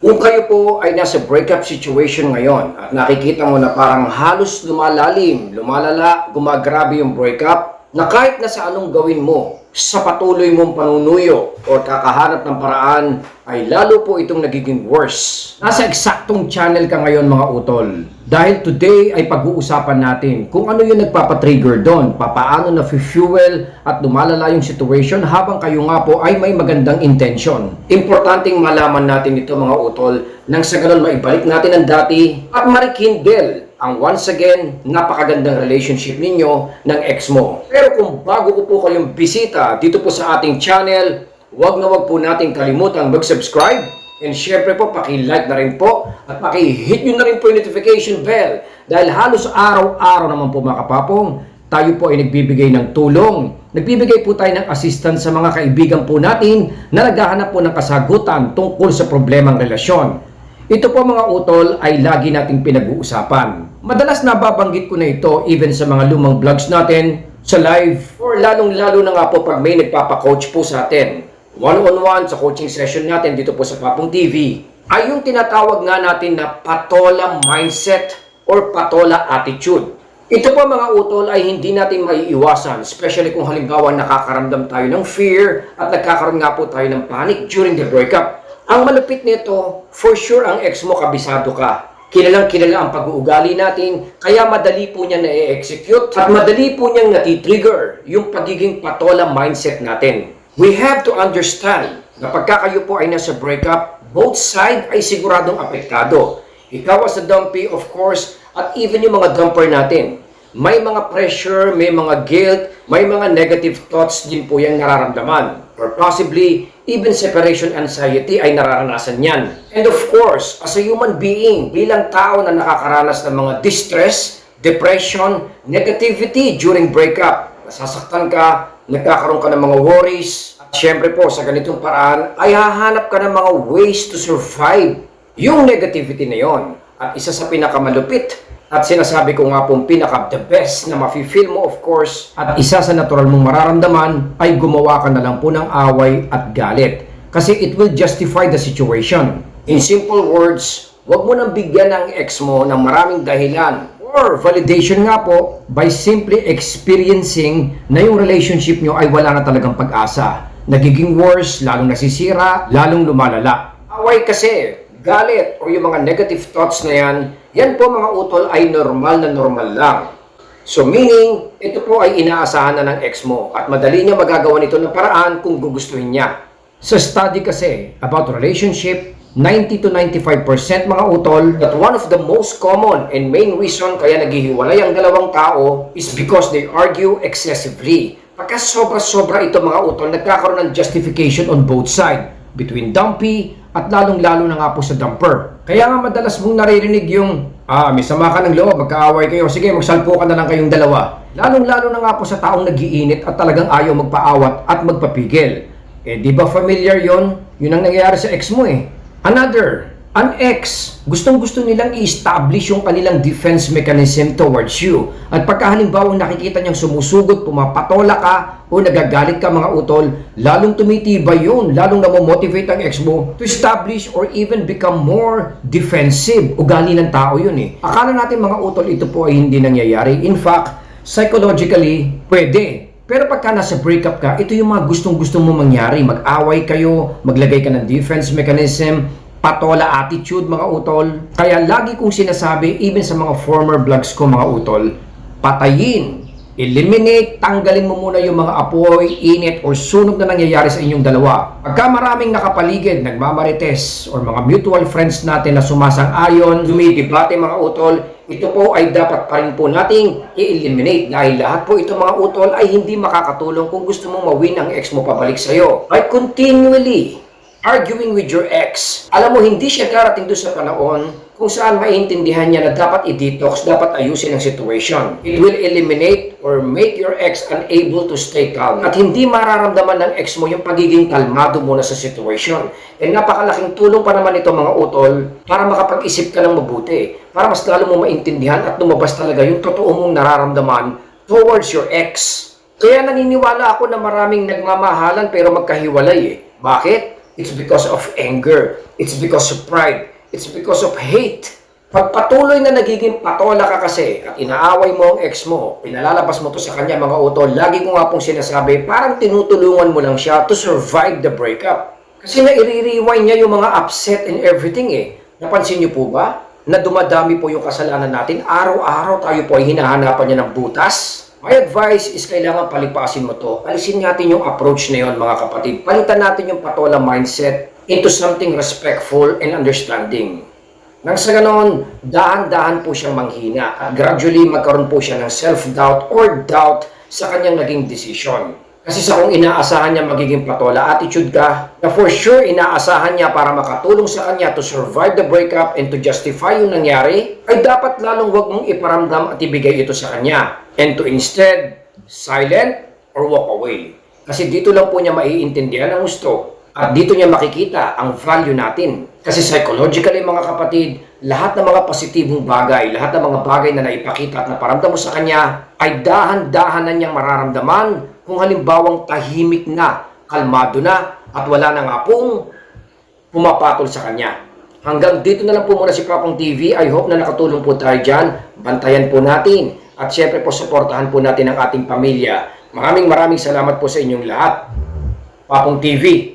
Kung kayo po ay nasa breakup situation ngayon at nakikita mo na parang halos lumalalim, lumalala, gumagrabe yung breakup, na kahit na sa anong gawin mo, sa patuloy mong panunuyo o kakahanap ng paraan, ay lalo po itong nagiging worse. Nasa eksaktong channel ka ngayon mga utol. Dahil today ay pag-uusapan natin kung ano yung nagpapatrigger doon, papaano na fuel at lumalala yung situation habang kayo nga po ay may magandang intention. Importanteng malaman natin ito mga utol nang sa ganun maibalik natin ang dati at marikindle ang once again napakagandang relationship ninyo ng ex mo. Pero kung bago ko po kayong bisita dito po sa ating channel, huwag na huwag po nating kalimutang mag-subscribe and syempre po paki-like na rin po at paki-hit nyo na rin po yung notification bell dahil halos araw-araw naman po mga kapapong tayo po ay nagbibigay ng tulong. Nagbibigay po tayo ng assistance sa mga kaibigan po natin na naghahanap po ng kasagutan tungkol sa problemang relasyon. Ito po mga utol ay lagi nating pinag-uusapan. Madalas nababanggit ko na ito even sa mga lumang vlogs natin, sa live, or lalong-lalo na nga po pag may nagpapa-coach po sa atin. One-on-one sa coaching session natin dito po sa Papong TV, ay yung tinatawag nga natin na patola mindset or patola attitude. Ito po mga utol ay hindi natin maiiwasan, especially kung halimbawa nakakaramdam tayo ng fear at nagkakaroon nga po tayo ng panic during the breakup. Ang malupit nito, for sure ang ex mo kabisado ka. Kilalang kilala ang pag-uugali natin, kaya madali po niya na-execute at madali po niyang natitrigger yung pagiging patola mindset natin. We have to understand na pagka kayo po ay nasa breakup, both side ay siguradong apektado. Ikaw as a dumpy, of course, at even yung mga dumper natin. May mga pressure, may mga guilt, may mga negative thoughts din po yung nararamdaman. Or possibly, even separation anxiety ay nararanasan yan. And of course, as a human being, bilang tao na nakakaranas ng mga distress, depression, negativity during breakup, nasasaktan ka, nagkakaroon ka ng mga worries, at syempre po sa ganitong paraan ay hahanap ka ng mga ways to survive yung negativity na yon. At isa sa pinakamalupit at sinasabi ko nga pong pinaka the best na mafe-feel mo of course at isa sa natural mong mararamdaman ay gumawa ka na lang po ng away at galit. Kasi it will justify the situation. In simple words, wag mo nang bigyan ng ex mo ng maraming dahilan or validation nga po by simply experiencing na yung relationship nyo ay wala na talagang pag-asa. Nagiging worse, lalong nasisira, lalong lumalala. Away kasi, galit o yung mga negative thoughts na yan, yan po mga utol ay normal na normal lang. So meaning, ito po ay inaasahan na ng ex mo at madali niya magagawa nito ng paraan kung gugustuhin niya. Sa study kasi about relationship, 90 to 95% mga utol that one of the most common and main reason kaya naghihiwalay ang dalawang tao is because they argue excessively. Pagka sobra-sobra ito mga utol, nagkakaroon ng justification on both side between dumpy at lalong-lalo na nga po sa dumper. Kaya nga madalas mong naririnig yung, ah, may sama ka ng loob, magkaaway kayo, sige, magsalpo ka na lang kayong dalawa. Lalong-lalo na nga po sa taong nagiinit at talagang ayaw magpaawat at magpapigil. Eh, di ba familiar yon? Yun ang nangyayari sa ex mo eh. Another, an ex, gustong-gusto nilang i-establish yung kanilang defense mechanism towards you. At pagka halimbawa nakikita niyang sumusugot, pumapatola ka, o nagagalit ka mga utol, lalong tumitibay yun, lalong namomotivate ang ex mo to establish or even become more defensive. Ugali ng tao yun eh. Akala natin mga utol, ito po ay hindi nangyayari. In fact, psychologically, pwede. Pero pagka nasa breakup ka, ito yung mga gustong-gusto mo mangyari. Mag-away kayo, maglagay ka ng defense mechanism, patola attitude mga utol. Kaya lagi kong sinasabi, even sa mga former vlogs ko mga utol, patayin, eliminate, tanggalin mo muna yung mga apoy, init, or sunog na nangyayari sa inyong dalawa. Pagka maraming nakapaligid, nagmamarites, or mga mutual friends natin na sumasang-ayon, dumidebate mga utol, ito po ay dapat pa rin po nating i-eliminate dahil lahat po ito mga utol ay hindi makakatulong kung gusto mong mawin ang ex mo pabalik sa'yo. By continually arguing with your ex, alam mo hindi siya darating doon sa panahon kung saan maintindihan niya na dapat i-detox, dapat ayusin ang situation. It will eliminate or make your ex unable to stay calm. At hindi mararamdaman ng ex mo yung pagiging kalmado muna sa situation. And napakalaking tulong pa naman ito mga utol para makapag-isip ka ng mabuti. Para mas lalo mo maintindihan at lumabas talaga yung totoo mong nararamdaman towards your ex. Kaya naniniwala ako na maraming nagmamahalan pero magkahiwalay eh. Bakit? It's because of anger. It's because of pride. It's because of hate. Pag patuloy na nagiging patola ka kasi at inaaway mo ang ex mo, pinalalabas mo to sa kanya mga utol, lagi ko nga pong sinasabi, parang tinutulungan mo lang siya to survive the breakup. Kasi na i-rewind niya yung mga upset and everything eh. Napansin niyo po ba? Na dumadami po yung kasalanan natin. Araw-araw tayo po ay hinahanapan niya ng butas. My advice is kailangan palipasin mo to. Alisin natin yung approach na yon mga kapatid. Palitan natin yung patola mindset into something respectful and understanding. Nang sa ganon, dahan-dahan po siyang manghina gradually magkaroon po siya ng self-doubt or doubt sa kanyang naging decision. Kasi sa kung inaasahan niya magiging patola attitude ka, na for sure inaasahan niya para makatulong sa kanya to survive the breakup and to justify yung nangyari, ay dapat lalong wag mong iparamdam at ibigay ito sa kanya. And to instead, silent or walk away. Kasi dito lang po niya maiintindihan ang gusto at dito niya makikita ang value natin. Kasi psychologically mga kapatid, lahat ng mga positibong bagay, lahat ng mga bagay na naipakita at naparamdam mo sa kanya, ay dahan-dahan na niyang mararamdaman kung halimbawang tahimik na, kalmado na, at wala na nga pong pumapatol sa kanya. Hanggang dito na lang po muna si Papang TV. I hope na nakatulong po tayo dyan. Bantayan po natin. At syempre po, supportahan po natin ang ating pamilya. Maraming maraming salamat po sa inyong lahat. Papong TV,